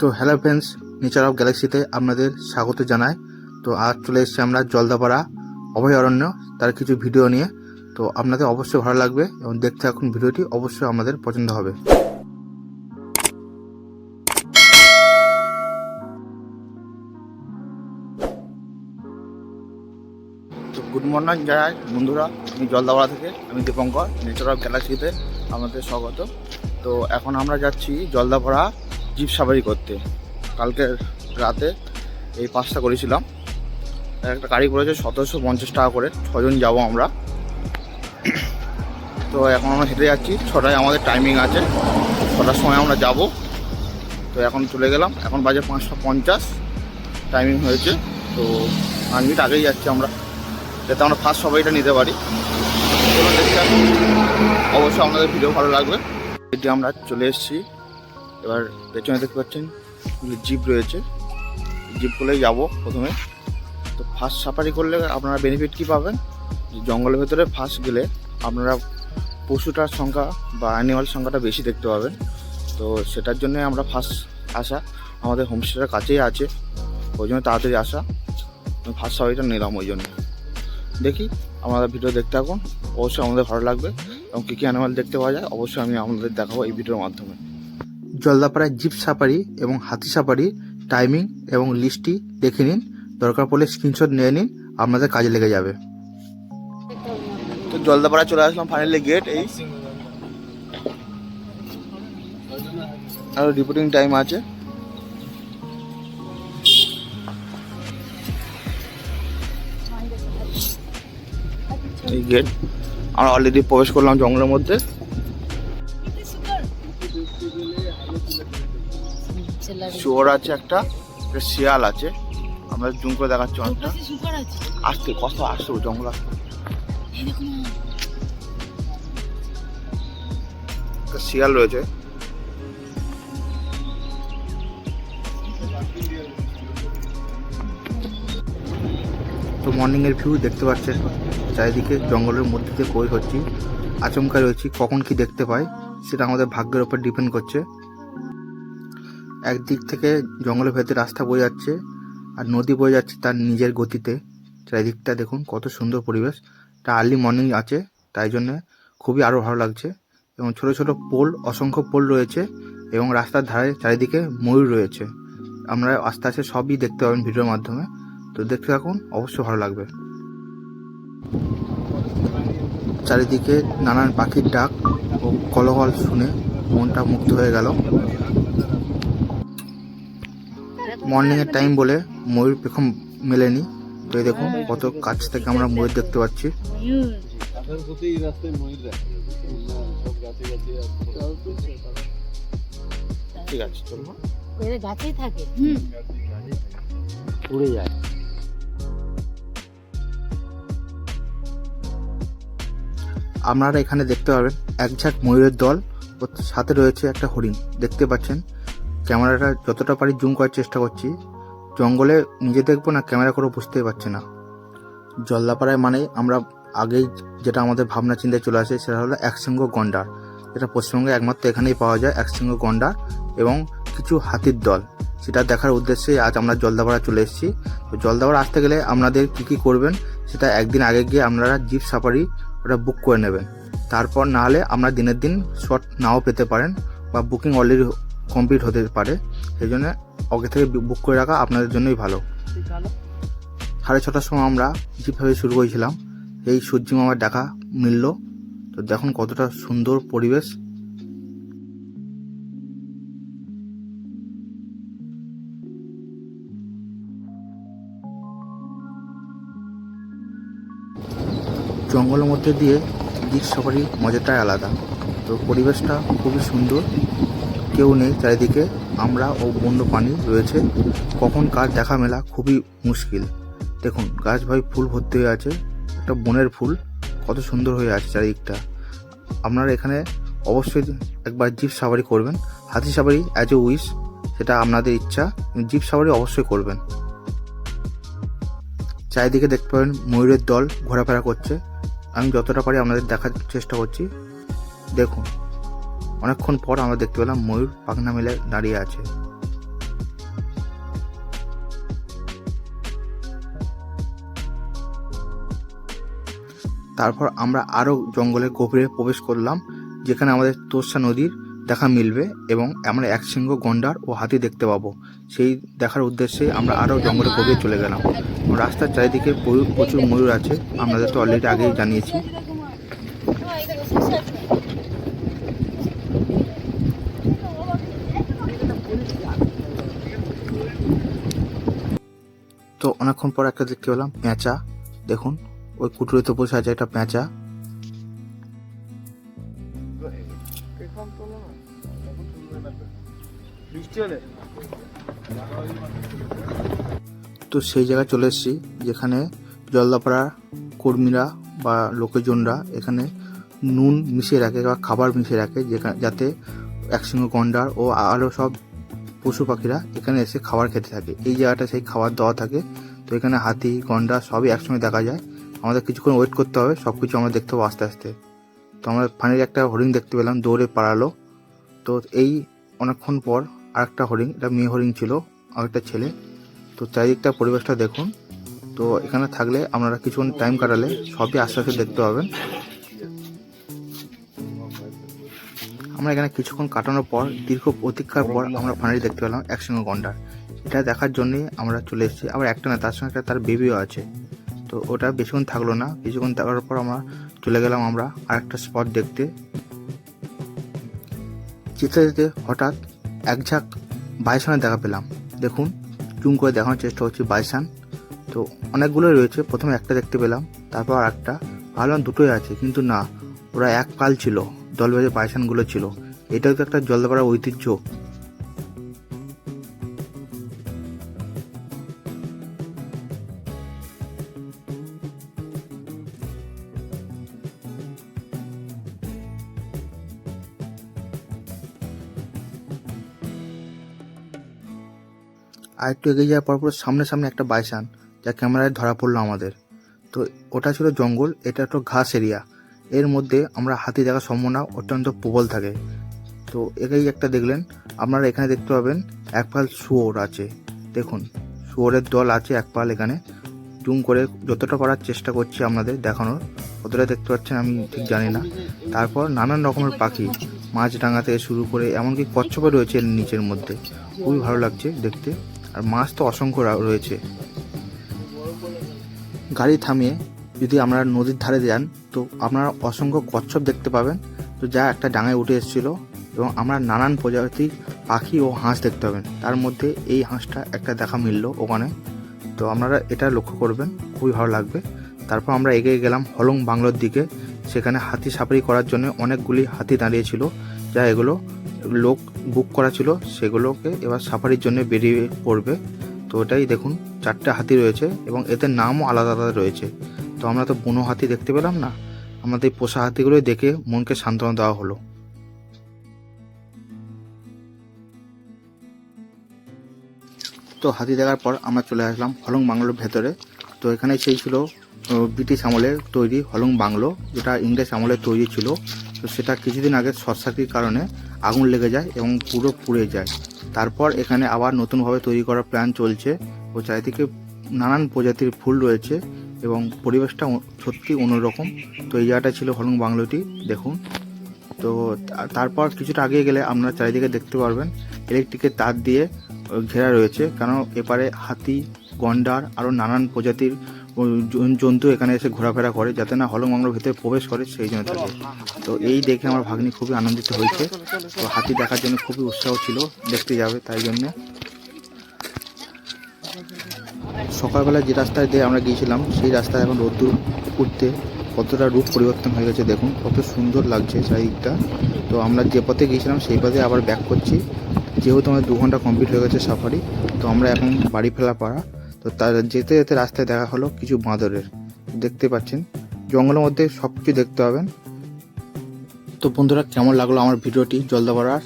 তো hello friends, nature of গ্যালাক্সিতে আপনাদের স্বাগত জানাই। তো আজ চলে এসেছি আমরা জলদাপাড়া অভয়ারণ্য, তার কিছু ভিডিও নিয়ে। তো আপনাদের অবশ্যই ভালো লাগবে এবং দেখতে এখন ভিডিওটি, অবশ্যই আমাদের পছন্দ হবে। তো গুড মর্নিং জানাই বন্ধুরা, আমি জলদাপাড়া থেকে, আমি দীপঙ্কর, নেচার অফ গ্যালাক্সিতে আমাদের স্বাগত। তো এখন আমরা যাচ্ছি জলদাপাড়া জিপ সাফারি করতে। কালকে রাতে এই পাঁচটা করেছিলাম। একটা গাড়ি করেছে সতেরোশো পঞ্চাশ টাকা করে। ছজন যাব আমরা। তো এখন আমরা হেঁটে যাচ্ছি। ছটায় আমাদের টাইমিং আছে। ছটার সময় আমরা যাব। তো এখন চলে গেলাম। এখন বাজে পাঁচটা পঞ্চাশ। টাইমিং হয়েছে। তো পাঁচ মিনিট আগেই যাচ্ছি আমরা। যাতে আমরা ফার্স্ট সবাইটা নিতে পারি। অবশ্যই আপনাদের ভিডিও ভালো লাগবে। এটি আমরা চলে এসেছি। এবার পেছনে দেখতে পাচ্ছেন জিপ রয়েছে। জিপগুলোই যাব প্রথমে। তো ফার্স্ট সাফারি করলে আপনারা বেনিফিট কী পাবেন? জঙ্গলের ভেতরে ফার্স্ট গেলে আপনারা পশুটার সংখ্যা বা অ্যানিমাল সংখ্যাটা বেশি দেখতে পাবেন। তো সেটার জন্যে আমরা ফার্স্ট আসা, আমাদের হোমস্টেটার কাছেই আছে। ওই জন্য তাড়াতাড়ি আসা। ফার্স্ট সাফারিটা নিলাম ওই জন্য। দেখি আপনারা ভিডিও দেখতে থাকুন। অবশ্যই আমাদের ভালো লাগবে। এবং কী কী অ্যানিমাল দেখতে পাওয়া যায়, অবশ্যই আমি আপনাদের দেখাবো এই ভিডিওর মাধ্যমে। জলদাপাড়ায় জিপ সাফারি এবং হাতি সাফারি, টাইমিং এবং লিস্টটি দেখে নিন। দরকার পড়লে স্ক্রিনশট নিয়ে নিন। আপনাদের কাজে লেগে যাবে। তো জলদাপাড়া চলে আসলাম ফাইনালি গেট এই। আর রিপোর্টিং টাইম আছে। এই গেট আমরা অলরেডি প্রবেশ করলাম জঙ্গলের মধ্যে। শুয়োর আছে একটা একটা শিয়াল আছে। আমরা জুম করে দেখাচ্ছি অনেকটা। আসতে কত আসতে জঙ্গল আসতে একটা শিয়াল রয়েছে। তো মর্নিং এর ভিউ দেখতে পাচ্ছেন চারিদিকে জঙ্গলের মধ্যে দিয়ে বই হচ্ছি আচমকা রয়েছি কখন কি দেখতে পাই সেটা আমাদের ভাগ্যের উপর ডিপেন্ড করছে। একদিক থেকে জঙ্গলের ভেতরে রাস্তা বয়ে যাচ্ছে আর নদী বয়ে যাচ্ছে তার নিজের গতিতে। চারিদিকটা দেখুন, কত সুন্দর পরিবেশ। এটা আর্লি মর্নিং আছে, তাই জন্য খুবই আরও ভালো লাগছে। এবং ছোট ছোট পোল, অসংখ্য পোল রয়েছে এবং রাস্তার ধারে চারিদিকে ময়ূর রয়েছে। আমরা আস্তে আস্তে সবই দেখতে পাবেন ভিডিওর মাধ্যমে। তো দেখতে থাকুন, অবশ্যই ভালো লাগবে। চারিদিকে নানান পাখির ডাক ও কলহল শুনে মনটা মুক্ত হয়ে গেল। মর্নিং এর টাইম বলে ময়ূর পেখম মেলেনি। তো এই দেখুন কত কাছ থেকে আমরা ময়ূর দেখতে পাচ্ছি। ঠিক আছে চলবো গাছেই থাকে উড়ে যায়। আপনারা এখানে দেখতে পাবেন এক ঝাঁক ময়ূরের দল সাথে রয়েছে একটা হরিণ। দেখতে পাচ্ছেন ক্যামেরাটা যতটা পারি জুম করার চেষ্টা করছি। জঙ্গলে নিজে দেখব না ক্যামেরা করে বুঝতেই পারছে না। জল্লাপাড়ায় মানে আমরা আগেই যেটা আমাদের ভাবনা চিন্তায় চলে আসে সেটা হলো একশৃঙ্গ গন্ডার। যেটা পশ্চিমবঙ্গে একমাত্র এখানেই পাওয়া যায় একশৃঙ্গ গন্ডার এবং কিছু হাতির দল। সেটা দেখার উদ্দেশ্যে আজ আমরা জলদাপাড়া চলে এসেছি। তো জলদাপাড়া আসতে গেলে আপনাদের কী কী করবেন সেটা একদিন আগে গিয়ে আপনারা জিপ সাফারি ওটা বুক করে নেবেন। তারপর না হলে আপনারা দিনের দিন শট নাও পেতে পারেন বা বুকিং অলরেডি কমপ্লিট হতে পারে। সেই জন্য আগে থেকে বুক করে রাখা আপনাদের জন্যই ভালো। সাড়ে ছটার সময় আমরা জিপভাবে শুরু করেছিলাম। এই সূর্য মামার দেখা মিলল। তো দেখুন কতটা সুন্দর পরিবেশ। জঙ্গলের মধ্যে দিয়ে জিপ সাফারি মজাটাই আলাদা। তো পরিবেশটা খুবই সুন্দর। কেউ নেই চারিদিকে আমরা ও বন্য পানি রয়েছে। কখন কার দেখা মেলা খুবই মুশকিল। দেখুন, গাছ ভাই ফুল ভর্তি হয়ে আছে, একটা বনের ফুল, কত সুন্দর হয়ে আছে চারিদিকটা। আপনারা এখানে অবশ্যই একবার জিপ সাফারি করবেন। হাতি সাফারি অ্যাজ এ উইশ সেটা আপনাদের ইচ্ছা জিপ সাফারি অবশ্যই করবেন। চারিদিকে দেখতে পাবেন ময়ূরের দল ঘোরাফেরা করছে। আমি যতটা পারি আপনাদের দেখার চেষ্টা করছি। দেখুন অনেকক্ষণ পর আমরা দেখতে পেলাম ময়ূর পাখনা মেলে দাঁড়িয়ে আছে। তারপর আমরা আরও জঙ্গলের গভীরে প্রবেশ করলাম, যেখানে আমাদের তোরসা নদীর দেখা মিলবে এবং আমরা এক শৃঙ্গ গন্ডার ও হাতি দেখতে পাবো। সেই দেখার উদ্দেশ্যে আমরা আরও জঙ্গলের গভীরে চলে গেলাম। রাস্তার চারিদিকে প্রচুর ময়ূর আছে। আমাদের তো অলরেডি আগেই জানিয়েছি। তো অনেকক্ষণ পর একটা দেখতে পেলাম পেঁচা দেখুন, ওই কুটুরিতে বসে আছে একটা পেঁচা তো সেই জায়গায় চলে এসেছি, যেখানে জলদাপাড়া কর্মীরা বা লোকজনরা এখানে নুন মিশিয়ে রাখে বা খাবার মিশিয়ে রাখে যেখানে যাতে একসঙ্গে গন্ডার ও আরও সব পশু পাখিরা এখানে এসে খাবার খেতে থাকে। এই জায়গাটা সেই খাবার দেওয়া থাকে। তো এখানে হাতি গন্ডার সবই একসঙ্গে দেখা যায়। আমাদের কিছুক্ষণ ওয়েট করতে হবে সব কিছু আমরা দেখতে পাবো আস্তে আস্তে। তো আমরা ফানির একটা হরিণ দেখতে পেলাম, দৌড়ে পাড়ালো তো এই অনেকক্ষণ পর আরেকটা হরিণ, এটা মেয়ে হরিণ ছিল আর একটা ছেলে। তো চারিদিকটা পরিবেশটা দেখুন। তো এখানে থাকলে আপনারা কিছুক্ষণ টাইম কাটালে সবই আস্তে আস্তে দেখতে পাবেন। আমরা এখানে কিছুক্ষণ কাটানোর পর, দীর্ঘ প্রতীক্ষার পর আমরা ফানারি দেখতে পেলাম একসঙ্গে গন্ডার। এটা দেখার জন্যই আমরা চলে এসেছি। আবার একটা না, তার সঙ্গে একটা তার বেবিও আছে। তো ওটা বেশিক্ষণ থাকল না। কিছুক্ষণ থাকার পর আমরা চলে গেলাম আমরা আরেকটা স্পট দেখতে। যেতে যেতে হঠাৎ এক ঝাঁক বাইসানের দেখা পেলাম। দেখুন, জুম করে দেখানোর চেষ্টা করছি বাইসান তো অনেকগুলোই রয়েছে। প্রথমে একটা দেখতে পেলাম, তারপর আর একটা ভাবলাম দুটোই আছে, কিন্তু না, ওরা এক পাল ছিল। দল বেঁধে বাইসানগুলো ছিল। এটাও তো একটা জলদাপাড়া ঐতিহ্য। আর একটু এগিয়ে যাওয়ার পর পর সামনে সামনে একটা বাইসান, যা ক্যামেরায় ধরা পড়ল আমাদের। তো ওটা ছিল জঙ্গল, এটা একটা ঘাস এরিয়া। এর মধ্যে আমরা হাতি দেখার সম্ভাবনা অত্যন্ত প্রবল থাকে। তো এটাই একটা দেখলেন। আপনারা এখানে দেখতে পাবেন, এক পাল শুয়োর আছে। দেখুন, শুয়োরের দল আছে এক পাল এখানে। জুম করে যতটা করার চেষ্টা করছি আপনাদের দেখানোর কতটা দেখতে পাচ্ছেন আমি ঠিক জানি না। তারপর নানান রকমের পাখি মাছ ডাঙা থেকে শুরু করে এমনকি কচ্ছপে রয়েছে নিচের মধ্যে। খুবই ভালো লাগছে দেখতে। আর মাছ তো অসংখ্য রয়েছে। গাড়ি থামিয়ে যদি আমরা নদীর ধারে যান, তো আপনারা অসংখ্য কচ্ছপ দেখতে পাবেন। তো যা একটা ডাঙায় উঠে এসেছিল এবং আমরা নানান প্রজাতির পাখি ও হাঁস দেখতে পাবেন। তার মধ্যে এই হাঁসটা একটা দেখা মিলল ওখানে। তো আপনারা এটা লক্ষ্য করবেন, খুবই ভালো লাগবে। তারপর আমরা এগিয়ে গেলাম হলং বাংলোর দিকে। সেখানে হাতি সাফারি করার জন্য অনেকগুলি হাতি দাঁড়িয়েছিল যা এগুলো লোক বুক করা ছিল। সেগুলোকে এবার সাফারির জন্য বেরিয়ে পড়বে। তো ওটাই দেখুন, চারটে হাতি রয়েছে এবং এদের নামও আলাদা আলাদা রয়েছে। তো আমরা তো বুনো হাতি দেখতে পেলাম না। আমাদের পোষা হাতিগুলোই দেখে মনকে সান্ত্বনা দেওয়া হলো। তো হাতি দেখার পর আমরা চলে আসলাম হলং বাংলোর ভেতরে। তো এখানে সেই ছিল ব্রিটিশ আমলের তৈরি হলং বাংলো, যেটা ইংরেজ আমলের তৈরি ছিল। তো সেটা কিছুদিন আগে শর্ট সার্কিট কারণে আগুন লেগে যায় এবং পুরো পুড়ে যায়। তারপর এখানে আবার নতুনভাবে তৈরি করার প্ল্যান চলছে। ও চারিদিকে নানান প্রজাতির ফুল রয়েছে। এবং পরিবেশটা সত্যি অন্যরকম। তো এই জায়গাটা ছিল হলং বাংলোটি, দেখুন। তো তারপর কিছুটা আগে গেলে আপনারা চারিদিকে দেখতে পারবেন। ইলেকট্রিকের তার দিয়ে ঘেরা রয়েছে। কারণ এপারে হাতি, গন্ডার আরও নানান প্রজাতির জন্তু এখানে এসে ঘোরাফেরা করে, যাতে না হলং বাংলোর ভিতরে প্রবেশ করে সেই জন্য থাকে তো এই দেখে আমার ভাগ্নি খুবই আনন্দিত হয়েছে। তো হাতি দেখার জন্য খুবই উৎসাহ ছিল, দেখতে যাবে তাই জন্য। সকালবেলা যে রাস্তায় দিয়ে আমরা গিয়েছিলাম, সেই রাস্তায় এখন রোদ্দুর উঠতে কতটা রূপ পরিবর্তন হয়ে গেছে দেখুন, কত সুন্দর লাগছে চারিদিকটা। তো আমরা যে পথে গিয়েছিলাম, সেই পথে আবার ব্যাক করছি। যেহেতু আমাদের দু ঘণ্টা কমপ্লিট হয়ে গেছে সাফারি তো আমরা এখন বাড়ি ফেলা পাড়া। তো তার যেতে যেতে রাস্তায় দেখা হলো কিছু বাঁদরের। দেখতে পাচ্ছেন, জঙ্গলের মধ্যে সব কিছু দেখতে পাবেন। তো বন্ধুরা, কেমন লাগল আমার ভিডিওটি? জলদাপাড়ার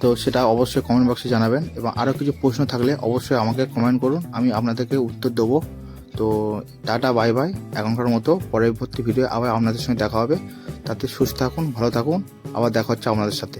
তো সেটা অবশ্যই কমেন্ট বক্সে জানাবেন এবং আরও কিছু প্রশ্ন থাকলে অবশ্যই আমাকে কমেন্ট করুন। আমি আপনাদেরকে উত্তর দেবো। তো টাটা বাই বাই এখনকার মতো পরবর্তী ভিডিও আবার আপনাদের সঙ্গে দেখা হবে। তাতে সুস্থ থাকুন, ভালো থাকুন। আবার দেখা হচ্ছে আপনাদের সাথে।